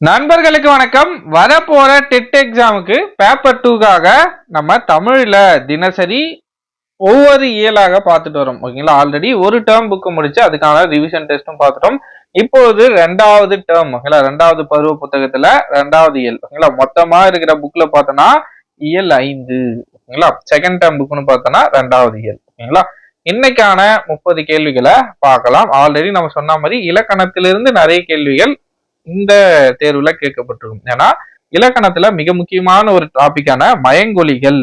நண்பர்களுக்கு வணக்கம். வரப்போற டெட் எக்ஸாமுக்கு பேப்பர் டூக்காக நம்ம தமிழில் தினசரி ஒவ்வொரு இயலாக பார்த்துட்டு வரோம். ஓகேங்களா ஆல்ரெடி ஒரு டேர்ம் புக்கு முடிச்சு அதுக்கான ரிவிஷன் டெஸ்ட்டும் பார்த்துட்டோம். இப்போது ரெண்டாவது டேர்ம் ஓகேங்களா ரெண்டாவது பருவ புத்தகத்துல ரெண்டாவது இயல் ஓகேங்களா மொத்தமா இருக்கிற புக்ல பார்த்தோம்னா இயல் ஐந்து ஓகேங்களா செகண்ட் டேர்ம் புக்குன்னு பார்த்தோம்னா ரெண்டாவது இயல் ஓகேங்களா இன்னைக்கான முப்பது கேள்விகளை பார்க்கலாம். ஆல்ரெடி நம்ம சொன்ன மாதிரி இலக்கணத்திலிருந்து நிறைய கேள்விகள் இந்த தேர்வுல கேட்கப்பட்டிருக்கும். ஏன்னா இலக்கணத்துல மிக முக்கியமான ஒரு டாபிக்கான மயங்கொலிகள்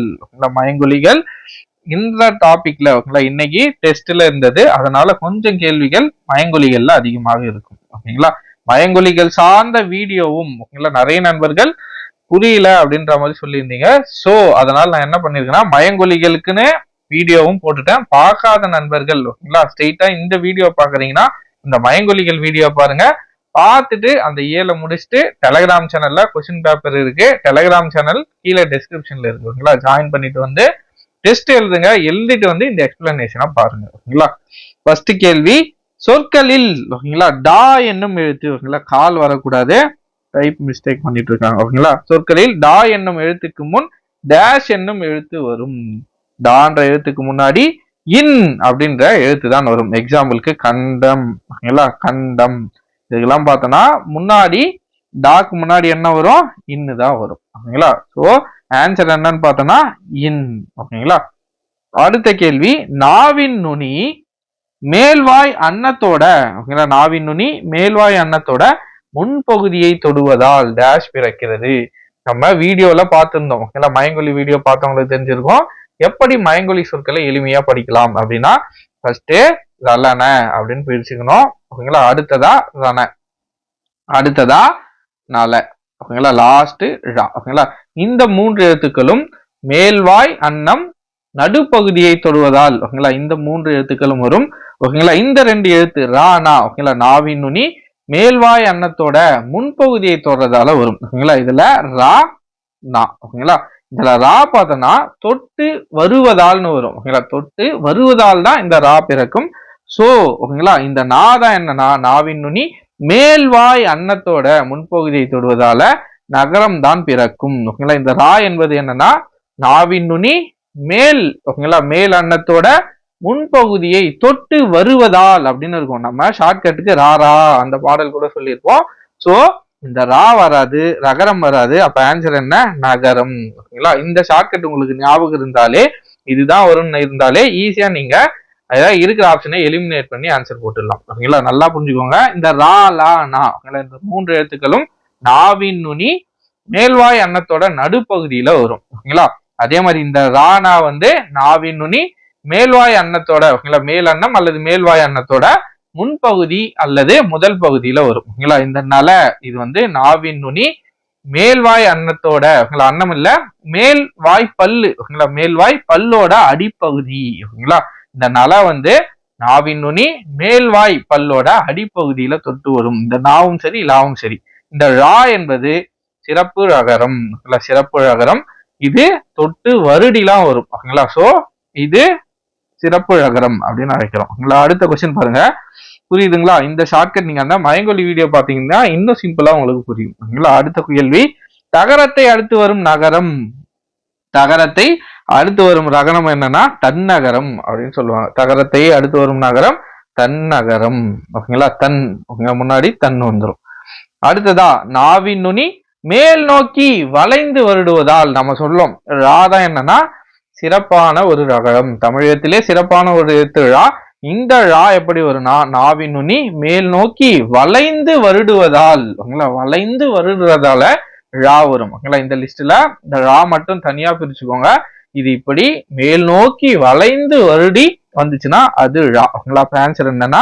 மயங்கொலிகள் இந்த டாபிக்ல ஓகேங்களா இன்னைக்கு டெஸ்ட்ல இருந்தது. அதனால கொஞ்சம் கேள்விகள் மயங்கொலிகள்ல அதிகமாக இருக்கும். ஓகேங்களா? மயங்கொலிகள் சார்ந்த வீடியோவும் ஓகேங்களா? நிறைய நண்பர்கள் புரியல அப்படின்ற மாதிரி சொல்லியிருந்தீங்க. சோ அதனால நான் என்ன பண்ணிருக்கேன்னா மயங்கொலிகளுக்குன்னு வீடியோவும் போட்டுட்டேன். பார்க்காத நண்பர்கள் ஓகேங்களா? ஸ்ட்ரெயிட்டா இந்த வீடியோ பாக்குறீங்கன்னா இந்த மயங்கொலிகள் வீடியோ பாருங்க. பார்த்துட்டு அந்த ஏழை முடிச்சுட்டு டெலகிராம் சேனல்ல கொஸ்டின் பேப்பர் இருக்கு. டெலகிராம் சேனல் கீழே டெஸ்கிரிப்ஷன்ல இருக்கு. ஓகேங்களா? ஜாயின் பண்ணிட்டு வந்து டெஸ்ட் எழுதுங்க. எழுதிட்டு வந்து இந்த எக்ஸ்பிளனேஷனா பாருங்க. ஓகேங்களா? ஃபர்ஸ்ட் கேள்வி சொற்களில் ஓகேங்களா? டா என்னும் எழுத்து ஓகேங்களா? கால் வரக்கூடாது. டைப் மிஸ்டேக் பண்ணிட்டு இருக்காங்க. ஓகேங்களா? சொற்களில் டா என்னும் எழுத்துக்கு முன் டேஷ் என்னும் எழுத்து வரும். டான்ற எழுத்துக்கு முன்னாடி இன் அப்படின்ற எழுத்து தான் வரும். எக்ஸாம்பிளுக்கு கண்டம் ஓகேங்களா? கண்டம். இதுக்கெல்லாம் பார்த்தோன்னா முன்னாடி டாக்கு முன்னாடி என்ன வரும்? இன்னு தான் வரும். ஓகேங்களா? ஸோ ஆன்சர் என்னன்னு பார்த்தோன்னா இன் ஓகேங்களா? அடுத்த கேள்வி நாவின் நுனி மேல்வாய் அன்னத்தோட ஓகேங்களா? நாவின் நுனி மேல்வாய் அன்னத்தோட முன்பகுதியை தொடுவதால் டேஷ் பிறக்கிறது. நம்ம வீடியோல பார்த்துருந்தோம். ஓகேங்களா? மயங்கொலி வீடியோ பார்த்தவங்களுக்கு தெரிஞ்சிருக்கோம். எப்படி மயங்கொலி சொற்களை எளிமையா படிக்கலாம் அப்படின்னா ஃபர்ஸ்ட் லலன அப்படின்னு பிரிச்சுக்கணும். ஓகேங்களா? அடுத்ததா ரண. அடுத்ததா நல. ஓகேங்களா? லாஸ்ட் ழா. ஓகேங்களா? இந்த மூன்று எழுத்துக்களும் மேல்வாய் அன்னம் நடுப்பகுதியை தொடுவதால் ஓகேங்களா? இந்த மூன்று எழுத்துக்களும் வரும். ஓகேங்களா? இந்த ரெண்டு எழுத்து ராணா ஓகேங்களா? நாவின் நுனி மேல்வாய் அன்னத்தோட முன்பகுதியை தொடுறதால வரும். ஓகேங்களா? இதுல ரா நா. ஓகேங்களா? இதுல ரா பார்த்தோம்னா தொட்டு வருவதால்னு வரும். ஓகேங்களா? தொட்டு வருவதால் தான் இந்த ரா பிறக்கும். சோ ஓகேங்களா இந்த நா தான் என்னன்னா நாவின் நுனி மேல்வாய் அன்னத்தோட முன்பகுதியை தொடுவதால நகரம் தான் பிறக்கும். ஓகேங்களா இந்த ரா என்பது என்னன்னா நாவின் நுனி மேல் ஓகேங்களா மேல் அன்னத்தோட முன்பகுதியை தொட்டு வருவதால் அப்படின்னு இருக்கும். நம்ம ஷார்ட்கட்டுக்கு ரா அந்த பாடல் கூட சொல்லியிருப்போம். சோ இந்த ரா வராது ரகரம் வராது. அப்ப ஆன்சர் என்ன? நகரம். ஓகேங்களா இந்த ஷார்ட்கட் உங்களுக்கு ஞாபகம் இருந்தாலே இதுதான் வரும்னு இருந்தாலே ஈஸியா நீங்க அதாவது இருக்கிற ஆப்ஷனை எலிமினேட் பண்ணி ஆன்சர் போட்டுடலாம். ஓகேங்களா? நல்லா புரிஞ்சுக்கோங்க. இந்த ரா லா நா ஓகேங்களா? இந்த மூன்று எழுத்துக்களும் நாவின் நுனி மேல்வாய் அன்னத்தோட நடுப்பகுதியில வரும். ஓகேங்களா? அதே மாதிரி இந்த ரானா வந்து நாவின் நுனி மேல்வாய் அன்னத்தோட ஓகேங்களா? மேல் அன்னம் அல்லது மேல்வாய் அன்னத்தோட முன்பகுதி அல்லது முதல் பகுதியில வரும். ஓகேங்களா? இந்த நல இது வந்து நாவின் நுனி மேல்வாய் அன்னத்தோட ஓகேங்களா? அன்னம் இல்ல மேல் வாய் பல்லு ஓகேங்களா? மேல்வாய் பல்லோட அடிப்பகுதி ஓகேங்களா? இந்த நல வந்து நாவின் நுனி மேல்வாய் பல்லோட அடிப்பகுதியில தொட்டு வரும். இந்த நாவும் சரி லாவும் சரி. இந்த ரா என்பது சிறப்பு ரகரம். சிறப்பு ரகரம். இது தொட்டு வருடிலாம் வரும். ஓகேங்களா? சோ இது சிறப்பு ரகரம் அப்படின்னு அழைக்கிறோம். ஓகேங்களா? அடுத்த கொஸ்டின் பாருங்க. புரியுதுங்களா? இந்த ஷார்ட்கட் நீங்க அந்த மயங்கொலி வீடியோ பாத்தீங்கன்னா இன்னும் சிம்பிளா உங்களுக்கு புரியும். ஓகேங்களா? அடுத்த கேள்வி. தகரத்தை அடுத்து வரும் நகரம். தகரத்தை அடுத்து வரும் ரகணம் என்னன்னா தன்னகரம் அப்படின்னு சொல்லுவாங்க. தகரத்தை அடுத்து வரும் நகரம் தன்னகரம். ஓகேங்களா? தன். ஓகேங்களா? முன்னாடி தன் வந்துடும் அடுத்ததா நாவின் நுனி மேல் நோக்கி வளைந்து வருடுவதால் நம்ம சொல்லும். ராதா என்னன்னா சிறப்பான ஒரு ரகம் தமிழகத்திலே சிறப்பான ஒரு எழுத்துழா. இந்த ழா எப்படி வரும்னா நாவின் நுனி மேல் நோக்கி வளைந்து வருடுவதால். ஓகேங்களா? வளைந்து வருடுறதால ழா வரும். ஓகேங்களா? இந்த லிஸ்ட்ல இந்த ழா மட்டும் தனியா பிரிச்சுக்கோங்க. இது இப்படி மேல் நோக்கி வளைந்து வருடி வந்துச்சுன்னா அது ரா. ஓகேங்களா? ஆன்சர் என்னன்னா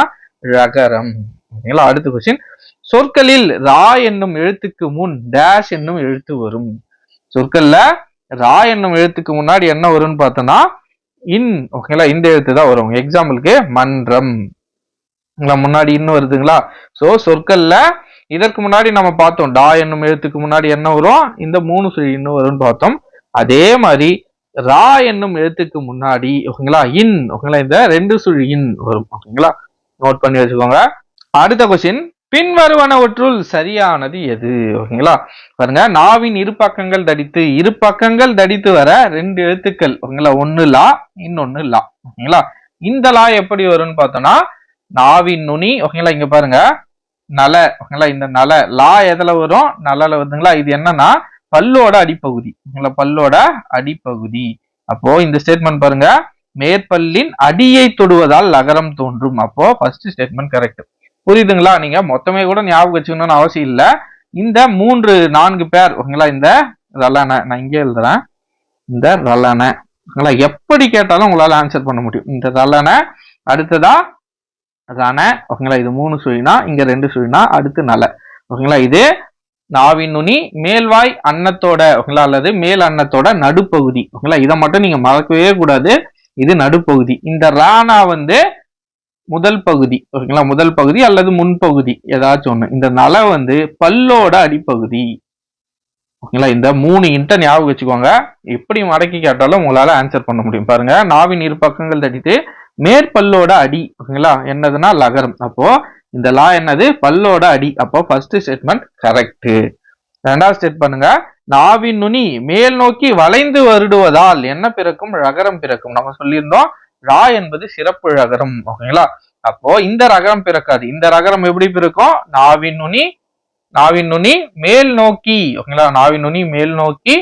ரகரம். ஓகேங்களா? அடுத்த கொஸ்டின் சொற்களில் ரா என்னும் எழுத்துக்கு முன் டேஷ் என்னும் எழுத்து வரும். சொற்கள்ல ரா என்னும் எழுத்துக்கு முன்னாடி என்ன வரும்னு பார்த்தோம்னா இன் ஓகேங்களா? இந்த எழுத்து தான் வரும். எக்ஸாம்பிளுக்கு மன்றம். முன்னாடி இன்னும் வருதுங்களா? சோ சொற்கள்ல இதற்கு முன்னாடி நம்ம பார்த்தோம் டா என்னும் எழுத்துக்கு முன்னாடி என்ன வரும்? இந்த மூணு சுழி இன்னும் வரும்னு பார்த்தோம். அதே மாதிரி ரா என்னும் எழுத்துக்கு முன்னாடி ஓகேங்களா இன் ஓகேங்களா இந்த ரெண்டு சுழி இன் வரும் ஓகேங்களா? நோட் பண்ணி வச்சுக்கோங்க. அடுத்த கொஸ்டின் பின்வருவனவற்றுள் சரியானது எது ஓகேங்களா? பாருங்க நாவின் இரு பக்கங்கள் தடித்து இரு பக்கங்கள் தடித்து வர ரெண்டு எழுத்துக்கள் ஓகேங்களா ஒன்னு லா இன்னொன்னு லா ஓகேங்களா? இந்த லா எப்படி வரும்னு பார்த்தோம்னா நாவின் நுனி ஓகேங்களா இங்க பாருங்க நல ஓகேங்களா? இந்த நல லா எதுல வரும்? நலல வருதுங்களா இது என்னன்னா பல்லோட அடிப்பகுதி. ஓகேங்களா? பல்லோட அடிப்பகுதி. அப்போ இந்த ஸ்டேட்மெண்ட் பாருங்க. மேற்பல்லின் அடியை தொடுவதால் நகரம் தோன்றும். அப்போ ஃபர்ஸ்ட் ஸ்டேட்மெண்ட் கரெக்ட் புரியுதுங்களா? நீங்க மொத்தமே கூட ஞாபகம் வச்சுக்கணும்னு அவசியம் இல்ல. இந்த மூன்று நான்கு பேர் ஓகேங்களா? இந்த ரலனை நான் இங்கே எழுதுறேன். இந்த ரலனை ஓகேங்களா? எப்படி கேட்டாலும் உங்களால ஆன்சர் பண்ண முடியும். இந்த ரலனை அடுத்ததா ரண ஓகேங்களா? இது மூணு சுழினா இங்க ரெண்டு சுழினா அடுத்து நல. ஓகேங்களா? இது நாவின் நுனி மேல்வாய் அன்னத்தோட ஓகேங்களா? அல்லது மேல் அன்னத்தோட நடுப்பகுதி. ஓகேங்களா? இதை மட்டும் நீங்க மறக்கவே கூடாது. இது நடுப்பகுதி. இந்த ராணா வந்து முதல் பகுதி. ஓகேங்களா? முதல் பகுதி அல்லது முன்பகுதி. ஏதாச்சும் ஒண்ணு. இந்த நல வந்து பல்லோட அடிப்பகுதி. ஓகேங்களா? இந்த மூணு இன்ட்ட ஞாபகம் வச்சுக்கோங்க. எப்படி மடக்கி கேட்டாலும் உங்களால ஆன்சர் பண்ண முடியும். பாருங்க. நாவின் இரு பக்கங்கள் தடித்து மேற்பல்லோட அடி ஓகேங்களா? என்னதுன்னா லகரம். அப்போ இந்த லா என்னது? பல்லோட அடி. அப்போ ஃபர்ஸ்ட் ஸ்டேட்மெண்ட் கரெக்ட் ரெண்டாவது ஸ்டேட் பண்ணுங்க. நாவின் நுனி மேல் நோக்கி வளைந்து வருடுவதால் என்ன பிறக்கும்? ரகரம் பிறக்கும். நம்ம சொல்லியிருந்தோம் ரா என்பது சிறப்பு ரகரம் ஓகேங்களா? அப்போ இந்த ரகரம் பிறக்காது. இந்த ரகரம் எப்படி பிறக்கும்? நாவின் நுனி நாவின் நுனி மேல் நோக்கி ஓகேங்களா? நாவின் நுனி மேல் நோக்கி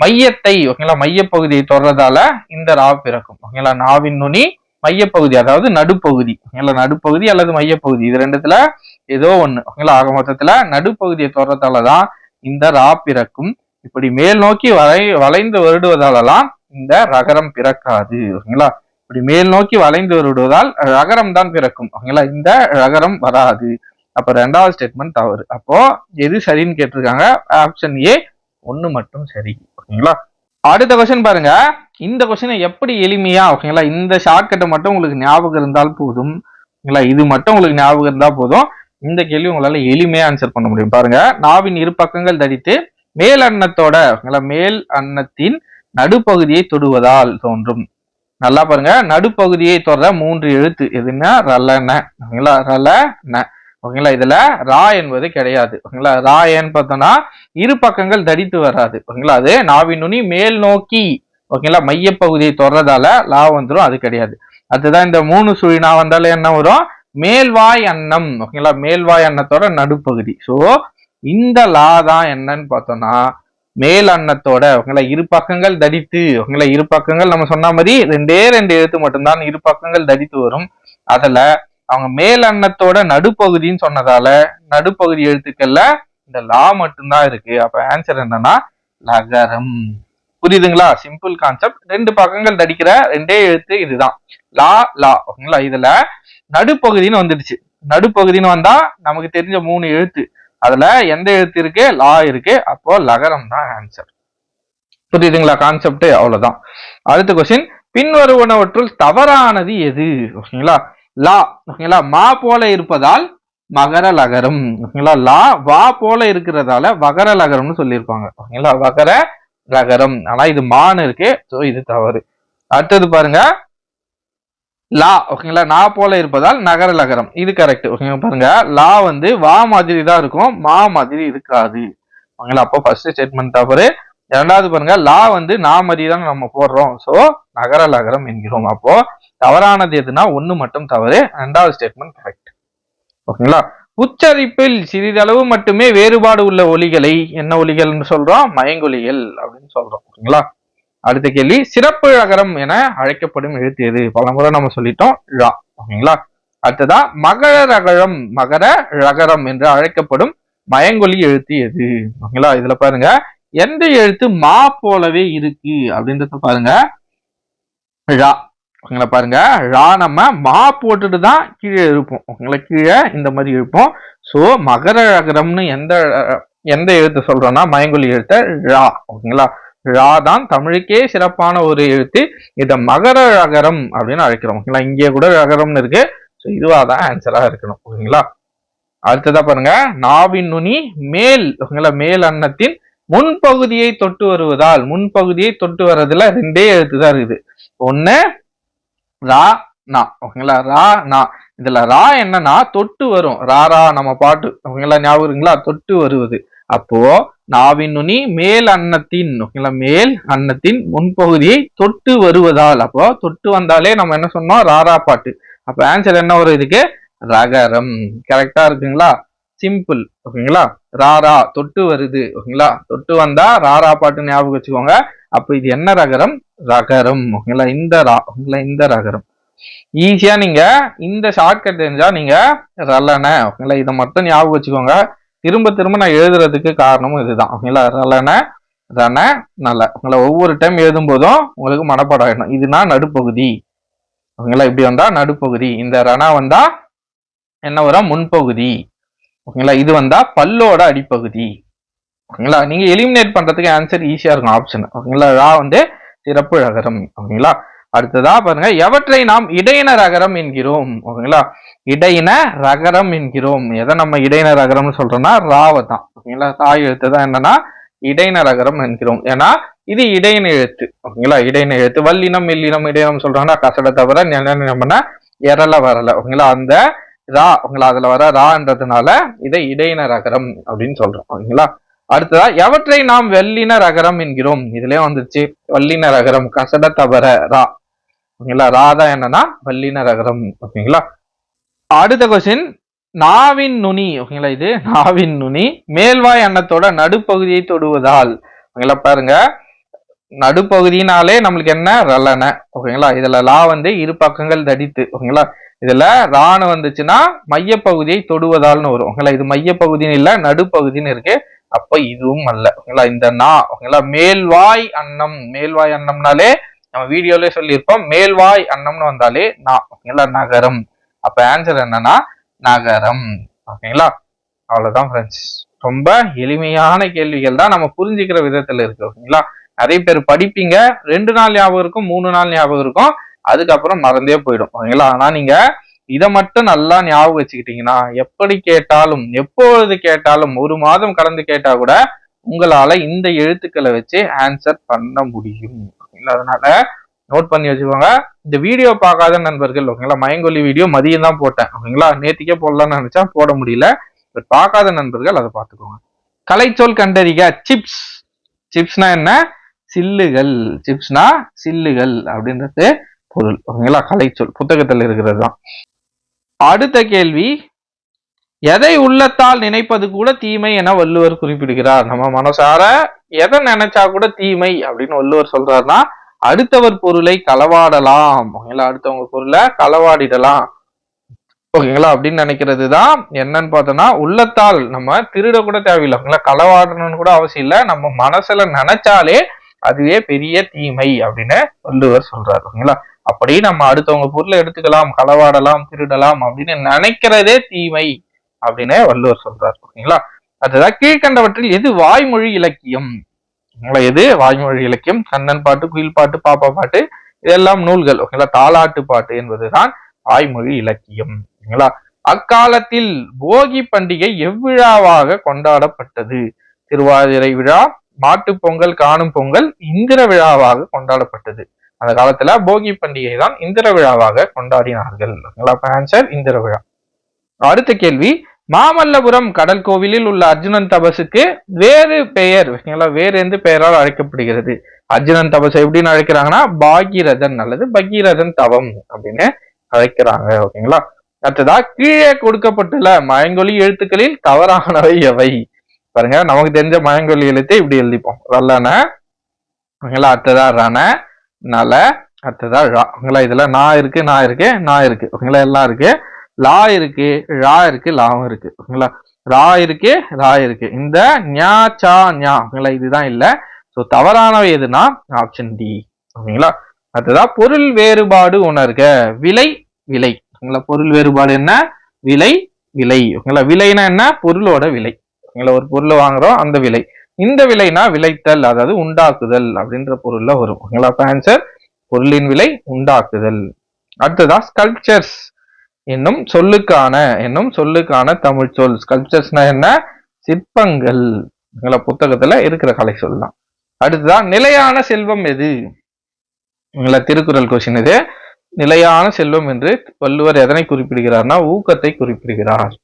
மையத்தை ஓகேங்களா? மையப்பகுதியை தொடர்றதால இந்த ரா பிறக்கும் ஓகேங்களா? நாவின் நுனி மையப்பகுதி அதாவது நடுப்பகுதி. ஓகேங்களா நடுப்பகுதி அல்லது மையப்பகுதி. இது ரெண்டுத்துல ஏதோ ஒண்ணு. ஓகேங்களா? ஆக மொத்தத்துல நடுப்பகுதியை தொடர்றதால தான் இந்த ரா பிறக்கும். இப்படி மேல் நோக்கி வளை வளைந்து வருடுவதாலலாம் இந்த ரகரம் பிறக்காது. ஓகேங்களா? இப்படி மேல் நோக்கி வளைந்து வருடுவதால் ரகரம் தான் பிறக்கும். ஓகேங்களா? இந்த ரகரம் வராது. அப்ப ரெண்டாவது ஸ்டேட்மெண்ட் தவறு. அப்போ எது சரின்னு கேட்டிருக்காங்க? ஆப்ஷன் ஏ ஒண்ணு மட்டும் சரி. ஓகேங்களா? அடுத்த கொஸ்டின் பாருங்க. இந்த கொஸ்டினை எப்படி எளிமையா ஓகேங்களா? இந்த ஷார்ட்கட்டை மட்டும் உங்களுக்கு ஞாபகம் இருந்தால் போதும். ஓகேங்களா? இது மட்டும் உங்களுக்கு ஞாபகம் இருந்தால் போதும். இந்த கேள்வி உங்களால எளிமையா ஆன்சர் பண்ண முடியும். பாருங்க. நாவின் இரு பக்கங்கள் தடித்து மேல் அன்னத்தோட ஓகேங்களா? மேல் அன்னத்தின் நடுப்பகுதியை தொடுவதால் தோன்றும். நல்லா பாருங்க. நடுப்பகுதியை தொடர மூன்று எழுத்து. எதுன்னா? ரலன. ஓகேங்களா? ரலன ஓகேங்களா? இதுல ரா என்பது கிடையாது. ஓகேங்களா? ரா ஏன்னு பார்த்தோம்னா இரு பக்கங்கள் தடித்து வராது. ஓகேங்களா? அது நாவின் நுனி மேல் நோக்கி ஓகேங்களா மையப்பகுதியை தொடர்றதால லா வந்துடும் அது கிடையாது. அதுதான் இந்த மூணு சுழினா வந்தாலே என்ன வரும்? மேல்வாய் அன்னம். ஓகேங்களா மேல்வாய் அன்னத்தோட நடுப்பகுதி. ஸோ இந்த லா தான் என்னன்னு பார்த்தோம்னா மேல் அன்னத்தோட ஓகேங்களா இரு பக்கங்கள் தடித்து ஓகேங்களா இரு பக்கங்கள் நம்ம சொன்ன மாதிரி ரெண்டே ரெண்டு எழுத்து மட்டும்தான் இரு பக்கங்கள் தடித்து வரும். அதுல அவங்க மேல் அன்னத்தோட நடுப்பகுதின்னு சொன்னதால நடுப்பகுதி எழுத்துக்கள்ல இந்த லா மட்டும்தான் இருக்கு. அப்ப ஆன்சர் என்னன்னா லகரம். புரியுதுங்களா? சிம்பிள் கான்செப்ட் ரெண்டு பக்கங்கள் தடிக்கிற ரெண்டே எழுத்து இதுதான். லா லா. ஓகேங்களா? இதுல நடுப்பகுதின்னு வந்துடுச்சு. நடுப்பகுதின்னு வந்தா நமக்கு தெரிஞ்ச மூணு எழுத்து. அதுல எந்த எழுத்து இருக்கு? லா இருக்கு. அப்போ லகரம் தான் ஆன்சர் புரியுதுங்களா? கான்செப்ட் அவ்வளவுதான். அடுத்த கொஸ்டின் பின்வருவனவற்றுள் தவறானது எது? ஓகேங்களா? லா. ஓகேங்களா? மா போல இருப்பதால் மகர லகரம். ஓகேங்களா? லா வா போல இருக்கிறதால வகர லகரம்னு சொல்லியிருப்பாங்க. ஓகேங்களா? வகர ரகரம். ஆனா இது மான்னு இருக்கு ஸோ இது தவறு. அடுத்தது பாருங்க. லா ஓகேங்களா? நா போல இருப்பதால் நகர லகரம். இது கரெக்ட் ஓகேங்க பாருங்க. லா வந்து வா மாதிரி தான் இருக்கும் மா மாதிரி இருக்காது. ஓகேங்களா? அப்போ ஃபர்ஸ்ட் ஸ்டேட்மெண்ட் தவறு. இரண்டாவது பாருங்க லா வந்து நா மாதிரி தான் நம்ம போடுறோம். ஸோ நகர லகரம் என்கிறோம். அப்போ தவறானது எதுனா ஒன்று மட்டும் தவறு. ரெண்டாவது ஸ்டேட்மெண்ட் கரெக்ட் ஓகேங்களா? உச்சரிப்பில் சிறிதளவு மட்டுமே வேறுபாடு உள்ள ஒலிகளை என்ன ஒலிகள்னு சொல்றோம்? மயங்கொலிகள் அப்படின்னு சொல்றோம் ஓகேங்களா அடுத்த கேள்வி சிறப்பு அகரம் என அழைக்கப்படும் எழுத்து எது? பலமுறை நம்ம சொல்லிட்டோம் ழா ஓகேங்களா அடுத்ததா மகர ரகரம் மகர ரகரம் என்று அழைக்கப்படும் மயங்கொலி எழுத்து எது? ஓகேங்களா இதுல பாருங்க எந்த எழுத்து மா போலவே இருக்கு அப்படின்றத பாருங்க ழா. ஓகேங்களா பாருங்க. ழா நம்ம மா போட்டுட்டு தான் கீழே இருப்போம் ஓகேங்களா கீழே இந்த மாதிரி இருப்போம் ஸோ மகர ரகரம்னு எந்த எந்த எழுத்து சொல்றோம்னா மயங்குலி எழுத்த ழா ஓகேங்களா ழா தான் தமிழுக்கே சிறப்பான ஒரு எழுத்து. இதை மகர ரகரம் அப்படின்னு அழைக்கிறோம். ஓகேங்களா இங்கே கூட ரகரம்னு இருக்கு. ஸோ இதுவாக தான் ஆன்சராக இருக்கணும். ஓகேங்களா அடுத்ததா பாருங்க. நாவின் நுனி மேல் ஓகேங்களா மேல் அன்னத்தின் முன்பகுதியை தொட்டு வருவதால் முன்பகுதியை தொட்டு வர்றதுல ரெண்டே எழுத்து தான் இருக்குது. ஒன்று ரா நா. ஓகேங்களா? ரா நா. இதுல ரா என்னன்னா தொட்டு வரும். ரா ரா நம்ம பாட்டு. ஓகேங்களா? ஞாபகம் இருக்குங்களா தொட்டு வருவது. அப்போ நாவின் நுனி மேல் அன்னத்தின் ஓகேங்களா? மேல் அன்னத்தின் முன்பகுதியை தொட்டு வருவதால் அப்போ தொட்டு வந்தாலே நம்ம என்ன சொன்னோம்? ராரா பாட்டு. அப்ப ஆன்சர் என்ன வரும் இதுக்கு? ரகரம். கரெக்டா இருக்குங்களா? சிம்பிள் ஓகேங்களா? ராரா தொட்டு வருது. ஓகேங்களா? தொட்டு வந்தா ராரா பாட்டு ஞாபகம் வச்சுக்கோங்க. அப்ப இது என்ன ரகரம்? ரகரம். ஓகேங்களா? இந்த ரா ஓகேங்களா? இந்த ரகரம். ஈஸியா நீங்க இந்த ஷார்ட்கட் தெரிஞ்சா நீங்க ரலன ஓகேங்களா? இதை மட்டும் ஞாபகம் வச்சுக்கோங்க. திரும்ப திரும்ப நான் எழுதுறதுக்கு காரணமும் இதுதான். ஓகேங்களா? ரலன ரண நல்ல உங்களை ஒவ்வொரு டைம் எழுதும் போதும் உங்களுக்கு மனப்பாடம் ஆயிடும் இதுனா நடுப்பகுதி. ஓகேங்களா? இப்படி வந்தா நடுப்பகுதி. இந்த ரணா வந்தா என்ன வரும்? முன்பகுதி. ஓகேங்களா? இது வந்தா பல்லோட அடிப்பகுதி. ஓகேங்களா? நீங்க எலிமினேட் பண்றதுக்கு ஆன்சர் ஈஸியா இருக்கும் ஆப்ஷன் ஓகேங்களா? ரா வந்து சிறப்பு ரகரம் ஓகேங்களா? அடுத்ததா பாருங்க எவற்றை நாம் இடையின ரகரம் என்கிறோம் ஓகேங்களா? இடையின ரகரம் என்கிறோம். எதை நம்ம இடையின ரகரம்னு சொல்றோம்னா ராவை தான் ஓகேங்களா? தாய் எழுத்து தான் என்னன்னா இடையின ரகரம் என்கிறோம். ஏன்னா இது இடையின எழுத்து ஓகேங்களா? இடையின எழுத்து. வல்லினம் மெல்லினம் இடையினம் சொல்றாங்கன்னா கசட தவிர நம்மனா எரல வரல ஓகேங்களா? அந்த ரா ஓகேங்களா? அதுல வர ரான்றதுனால இதை இடையின ரகரம் அப்படின்னு சொல்றோம் ஓகேங்களா? அடுத்ததா எவற்றை நாம் வெள்ளின ரகரம் என்கிறோம். இதுலயே வந்துருச்சு வல்லின ரகரம் கசட தவற ரா. ஓகேங்களா ராதா என்னன்னா வல்லின ரகரம் ஓகேங்களா? அடுத்த கொஸ்டின் நாவின் நுனி ஓகேங்களா இது? நாவின் நுனி மேல்வாய் அன்னத்தோட நடுப்பகுதியை தொடுவதால் ஓகேங்களா பாருங்க. நடுப்பகுதினாலே நம்மளுக்கு என்ன? ரலன ஓகேங்களா? இதுல லா வந்து இரு பக்கங்கள் தடித்து ஓகேங்களா? இதுல ராணு வந்துச்சுன்னா மையப்பகுதியை தொடுவதால்னு வரும். ஓகேங்களா இது மையப்பகுதின்னு இல்ல நடுப்பகுதின்னு இருக்கு. அப்ப இதுவும் அல்ல. ஓகேங்களா? இந்த நா ஓகேங்களா? மேல்வாய் அன்னம் மேல்வாய் அன்னம்னாலே நம்ம வீடியோலயே சொல்லியிருப்போம். மேல்வாய் அன்னம்னு வந்தாலே நா ஓகேங்களா? நகரம். அப்ப ஆன்சர் என்னன்னா நகரம். ஓகேங்களா? அவ்வளவுதான் ஃப்ரெண்ட்ஸ் ரொம்ப எளிமையான கேள்விகள் தான் நம்ம புரிஞ்சுக்கிற விதத்துல இருக்கு ஓகேங்களா? நிறைய பேர் படிப்பீங்க. ரெண்டு நாள் ஞாபகம் இருக்கும் மூணு நாள் ஞாபகம் இருக்கும். அதுக்கப்புறம் மறந்தே போயிடும் ஓகேங்களா? ஆனா நீங்க இதை மட்டும் நல்லா ஞாபகம் வச்சுக்கிட்டீங்கன்னா எப்படி கேட்டாலும் எப்பொழுது கேட்டாலும் ஒரு மாதம் கடந்து கேட்டா கூட உங்களால இந்த எழுத்துக்களை வச்சு ஆன்சர் பண்ண முடியும். அதனால நோட் பண்ணி வச்சுக்கோங்க. இந்த வீடியோ பார்க்காத நண்பர்கள் ஓகேங்களா மயங்கொல்லி வீடியோ மதியம் தான் போட்டேன் ஓகேங்களா நேத்திக்கே போடலாம்னு நினைச்சா போட முடியல. பட் பார்க்காத நண்பர்கள் அதை பார்த்துக்கோங்க. கலைச்சொல் கண்டறிக சிப்ஸ் சிப்ஸ்னா என்ன? சில்லுகள். சிப்ஸ்னா சில்லுகள் அப்படின்றது பொருள் ஓகேங்களா கலைச்சொல் புத்தகத்தில் இருக்கிறது தான். அடுத்த கேள்வி எதை உள்ளத்தால் நினைப்பது கூட தீமை என வள்ளுவர் குறிப்பிடுகிறார். நம்ம மனசார எதை நினைச்சா கூட தீமை அப்படின்னு வள்ளுவர் சொல்றாருன்னா அடுத்தவர் பொருளை களவாடலாம். ஓகேங்களா? அடுத்தவங்க பொருளை களவாடிடலாம். ஓகேங்களா? அப்படின்னு நினைக்கிறது தான் என்னன்னு பார்த்தோம்னா உள்ளத்தால் நம்ம திருட கூட தேவையில்லை. ஓகேங்களா? களவாடணும்னு கூட அவசியம் இல்லை. நம்ம மனசுல நினைச்சாலே அதுவே பெரிய தீமை அப்படின்னு வள்ளுவர் சொல்றாரு. ஓகேங்களா? அப்படி நம்ம அடுத்தவங்க பொருளை எடுத்துக்கலாம் களவாடலாம் திருடலாம் அப்படின்னு நினைக்கிறதே தீமை அப்படின்னு வள்ளுவர் சொல்றாரு ஓகேங்களா அதுதான் கீழ்கண்டவற்றில் எது வாய்மொழி இலக்கியம்? எது வாய்மொழி இலக்கியம்? கண்ணன் பாட்டு குயில் பாட்டு பாப்பா பாட்டு இதெல்லாம் நூல்கள் ஓகேங்களா தாலாட்டு பாட்டு என்பதுதான் வாய்மொழி இலக்கியம் ஓகேங்களா அக்காலத்தில் போகி பண்டிகை எவ்விழாவாக கொண்டாடப்பட்டது? திருவாதிரை விழா மாட்டுப் பொங்கல் காணும் பொங்கல் இந்திர விழாவாக கொண்டாடப்பட்டது. அந்த காலத்துல போகி பண்டிகை தான் இந்திர விழாவாக கொண்டாடினார்கள். ஆன்சர் இந்திர விழா. அடுத்த கேள்வி மாமல்லபுரம் கடல் கோவிலில் உள்ள அர்ஜுனன் தபசுக்கு வேறு பெயர் ஓகேங்களா வேறு எந்த பெயரால் அழைக்கப்படுகிறது? அர்ஜுனன் தபசு எப்படின்னு அழைக்கிறாங்கன்னா பாகிரதன் அல்லது பகீரதன் தவம் அப்படின்னு அழைக்கிறாங்க ஓகேங்களா? அடுத்ததா கீழே கொடுக்கப்பட்டுள்ள மயங்கொலி எழுத்துக்களில் தவறானவை எவை? பாருங்க நமக்கு தெரிஞ்ச மயங்கொலி எழுத்து இப்படி எழுதிப்போம். வல்லன ஓகேங்களா? அடுத்ததா ரண நல அடுத்ததா ழா. ஓகேங்களா? இதுல நான் இருக்கு நான் இருக்கு நான் இருக்கு. ஓகேங்களா? எல்லாம் இருக்கு. லா இருக்கு ழா இருக்கு லாவும் இருக்கு. ஓகேங்களா? ரா இருக்கு ரா இருக்கு. இந்த ஞா சா ஞா. ஓகேங்களா? இதுதான் இல்லை. ஸோ தவறானவை எதுனா ஆப்ஷன் டி ஓகேங்களா? அடுத்ததா பொருள் வேறுபாடு உணர்க விலை விலை. ஓகேங்களா? பொருள் வேறுபாடு என்ன? விலை விலை. ஓகேங்களா? விலைனா என்ன? பொருளோட விலை. ஓகேங்களா? ஒரு பொருளை வாங்குறோம் அந்த விலை. இந்த விலைனா விளைத்தல் அதாவது உண்டாக்குதல் அப்படின்ற பொருள்ல வரும். ஓகேங்களா? ஆன்சர் பொருளின் விலை உண்டாக்குதல். அடுத்ததா ஸ்கல்ப்சர்ஸ் என்னும் சொல்லுக்கான என்னும் சொல்லுக்கான தமிழ் சொல். ஸ்கல்ப்சர்ஸ்னா என்ன? சிற்பங்கள். எங்களை புத்தகத்துல இருக்கிற கலை சொல்லலாம் அடுத்ததான் நிலையான செல்வம் எது? எங்களை திருக்குறள் கொஸ்டின் இது. நிலையான செல்வம் என்று வள்ளுவர் எதனை குறிப்பிடுகிறார்னா ஊக்கத்தை குறிப்பிடுகிறார்.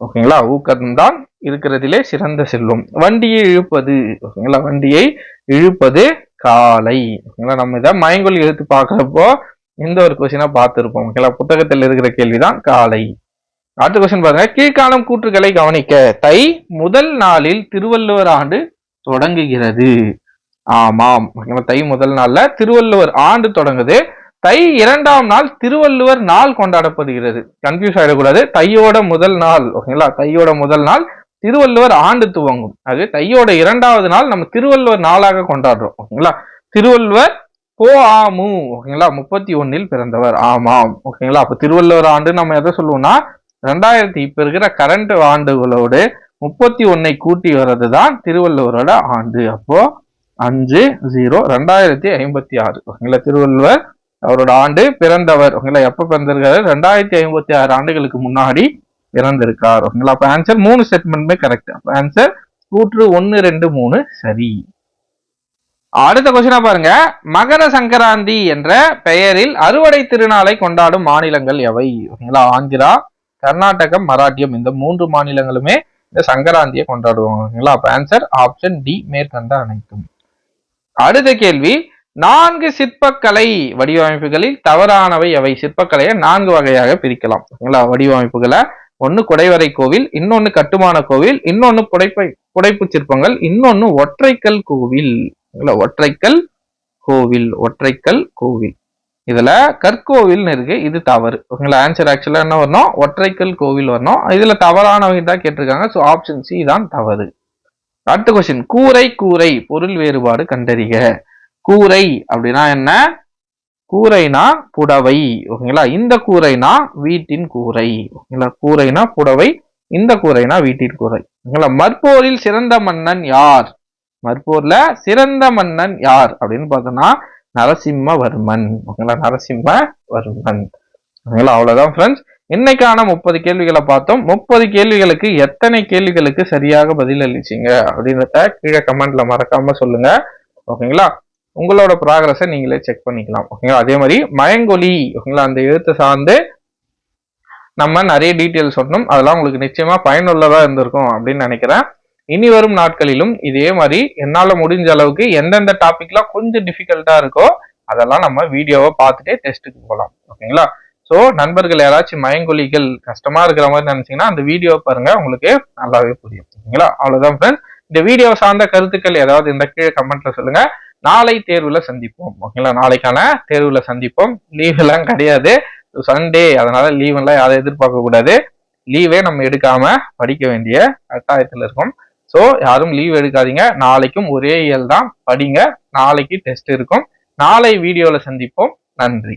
ஓகேங்களா? ஊக்கம் தான் இருக்கிறதிலே சிறந்த செல்வம். வண்டியை இழுப்பது ஓகேங்களா? வண்டியை இழுப்பது காலை. ஓகேங்களா? நம்ம இதை மயங்கொல் எழுத்து பார்க்குறப்போ இந்த ஒரு கொஸ்டினா பார்த்துருப்போம். ஓகேங்களா? புத்தகத்தில் இருக்கிற கேள்விதான் காலை. அடுத்த கொஸ்டின் பாருங்க. கீழ்காலம் கூற்றுகளை கவனிக்க. தை முதல் நாளில் திருவள்ளுவர் ஆண்டு தொடங்குகிறது. ஆமாம். ஓகேங்களா? தை முதல் நாளில் திருவள்ளுவர் ஆண்டு தொடங்குது. தை இரண்டாம் நாள் திருவள்ளுவர் நாள் கொண்டாடப்படுகிறது. கன்ஃபியூஸ் ஆயிடக்கூடாது. தையோட முதல் நாள் ஓகேங்களா? தையோட முதல் நாள் திருவள்ளுவர் ஆண்டு துவங்கும். அது தையோட இரண்டாவது நாள் நம்ம திருவள்ளுவர் நாளாக கொண்டாடுறோம் ஓகேங்களா? திருவள்ளுவர் போ ஆமு ஓகேங்களா? முப்பத்தி ஒன்னில் பிறந்தவர். ஆமாம் ஓகேங்களா? அப்ப திருவள்ளுவர் ஆண்டு நம்ம எதை சொல்லுவோம்னா ரெண்டாயிரத்தி இப்ப இருக்கிற கரண்ட் ஆண்டுகளோடு முப்பத்தி ஒன்னை கூட்டி வர்றது தான் திருவள்ளுவரோட ஆண்டு. அப்போ அஞ்சு ஜீரோ ரெண்டாயிரத்தி ஐம்பத்தி ஆறு ஓகேங்களா? திருவள்ளுவர் அவரோட ஆண்டு பிறந்தவர் ஓகேங்களா? எப்ப பிறந்திருக்காரு? ரெண்டாயிரத்தி ஐம்பத்தி ஆறு ஆண்டுகளுக்கு முன்னாடி பிறந்திருக்கார் ஓகேங்களா? அப்ப ஆன்சர் மூணு ஸ்டேட்மெண்ட்மே கரெக்ட் அப்ப ஆன்சர் கூற்று ஒன்னு ரெண்டு மூணு சரி. அடுத்த கொஸ்டினா பாருங்க. மகர சங்கராந்தி என்ற பெயரில் அறுவடை திருநாளை கொண்டாடும் மாநிலங்கள் எவை? ஓகேங்களா? ஆந்திரா கர்நாடகம் மராட்டியம் இந்த மூன்று மாநிலங்களுமே இந்த சங்கராந்தியை கொண்டாடுவாங்க ஓகேங்களா? அப்ப ஆன்சர் ஆப்ஷன் டி மேற்கண்ட அனைத்தும். அடுத்த கேள்வி. நான்கு சிற்பக்கலை வடிவமைப்புகளில் தவறானவை அவை. சிற்பக்கலையை நான்கு வகையாக பிரிக்கலாம். வடிவமைப்புகளை. ஒன்னு குடைவரை கோவில் இன்னொன்னு கட்டுமான கோவில் இன்னொன்னு புடைப்பை புடைப்பு சிற்பங்கள் இன்னொன்னு ஒற்றைக்கல் கோவில். ஒற்றைக்கல் கோவில் ஒற்றைக்கல் கோவில். இதுல கற்கோவில்னு இருக்கு. இது தவறு. ஓகேங்களா? ஆன்சர் ஆக்சுவலா என்ன வரணும்? ஒற்றைக்கல் கோவில் வரணும். இதுல தவறானவங்க தான் கேட்டிருக்காங்க. ஸோ ஆப்ஷன் சி தான் தவறு. அடுத்த கொஸ்டின் கூரை கூரை பொருள் வேறுபாடு கண்டறிக. கூரை அப்படின்னா என்ன? கூரைனா புடவை ஓகேங்களா? இந்த கூரைனா வீட்டின் கூரை ஓகேங்களா? கூரைனா புடவை இந்த கூரைனா வீட்டின் கூரை ஓகேங்களா? மற்போரில் சிறந்த மன்னன் யார்? மற்போர்ல சிறந்த மன்னன் யார் அப்படின்னு பார்த்தோம்னா நரசிம்மவர்மன் ஓகேங்களா? நரசிம்மவர்மன் ஓகேங்களா? அவ்வளவுதான் ஃப்ரெண்ட்ஸ் இன்னைக்கான முப்பது கேள்விகளை பார்த்தோம். முப்பது கேள்விகளுக்கு எத்தனை கேள்விகளுக்கு சரியாக பதில் அளிச்சிங்க அப்படின்றத கீழே கமெண்ட்ல மறக்காம சொல்லுங்க. ஓகேங்களா? உங்களோட ப்ராக்ரஸை நீங்களே செக் பண்ணிக்கலாம் ஓகேங்களா அதே மாதிரி மயங்கொலி ஓகேங்களா அந்த எழுத்தை சார்ந்து நம்ம நிறைய டீட்டெயில் சொன்னோம் அதெல்லாம் உங்களுக்கு நிச்சயமாக பயனுள்ளதாக இருந்திருக்கும் அப்படின்னு நினைக்கிறேன். இனி வரும் நாட்களிலும் இதே மாதிரி என்னால் முடிஞ்ச அளவுக்கு எந்தெந்த டாபிக்லாம் கொஞ்சம் டிஃபிகல்ட்டாக இருக்கோ அதெல்லாம் நம்ம வீடியோவை பார்த்துட்டே டெஸ்ட்டுக்கு போகலாம் ஓகேங்களா ஸோ நண்பர்கள் யாராச்சும் மயங்கொலிகள் கஷ்டமாக இருக்கிற மாதிரி நினச்சிங்கன்னா அந்த வீடியோ பாருங்கள் உங்களுக்கு நல்லாவே புரியும் ஓகேங்களா அவ்வளோதான் ஃப்ரெண்ட்ஸ் இந்த வீடியோ சார்ந்த கருத்துக்கள் ஏதாவது இந்த கீழே கமெண்ட்ல சொல்லுங்கள் நாளை தேர்வுல சந்திப்போம். ஓகேங்களா? நாளைக்கான தேர்வுல சந்திப்போம். லீவ் எல்லாம் கிடையாது. சண்டே அதனால லீவ் எல்லாம் யாரும் எதிர்பார்க்க கூடாது. லீவே நம்ம எடுக்காம படிக்க வேண்டிய கட்டாயத்துல இருக்கும். ஸோ யாரும் லீவ் எடுக்காதீங்க. நாளைக்கும் ஒரே இயல் தான் படிங்க. நாளைக்கு டெஸ்ட் இருக்கும். நாளை வீடியோல சந்திப்போம். நன்றி.